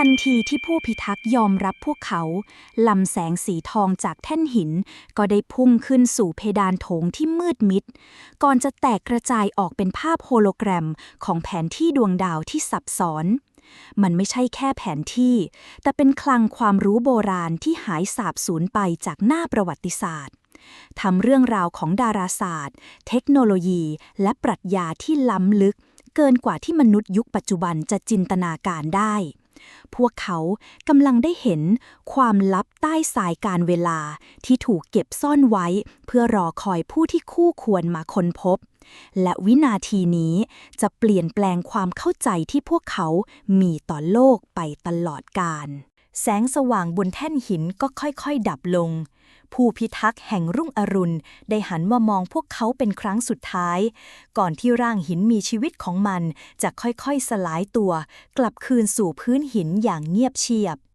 ทันทีที่ผู้พิทักษ์ยอมรับพวกเขา ลำแสงสีทองจากแท่นหิน ก็ได้พุ่งขึ้นสู่เพดานโถงที่มืดมิด ก่อนจะแตกกระจายออกเป็นภาพโฮโลแกรมของแผนที่ดวงดาวที่ซับซ้อน มันไม่ใช่แค่แผนที่ แต่เป็นคลังความรู้โบราณที่หายสาบสูญไปจากหน้าประวัติศาสตร์ทำเรื่องราวของดาราศาสตร์ เทคโนโลยี และปรัชญาที่ล้ำลึก เกินกว่าที่มนุษย์ยุคปัจจุบันจะจินตนาการได้ พวกเขากำลังได้เห็นความลับใต้สายการเวลาที่ถูกเก็บซ่อนไว้เพื่อรอคอยผู้ที่คู่ควรมาค้นพบ และวินาทีนี้จะเปลี่ยนแปลงความเข้าใจที่พวกเขามีต่อโลกไปตลอดกาล แสงสว่างบนแท่นหินก็ค่อยๆ ดับลง ผู้พิทักษ์แห่งรุ่งอรุณ ได้หันมามองพวกเขาเป็นครั้งสุดท้าย ก่อนที่ร่างหินมีชีวิตของมันจะค่อยๆ สลายตัว กลับคืนสู่พื้นหินอย่างเงียบเชียบ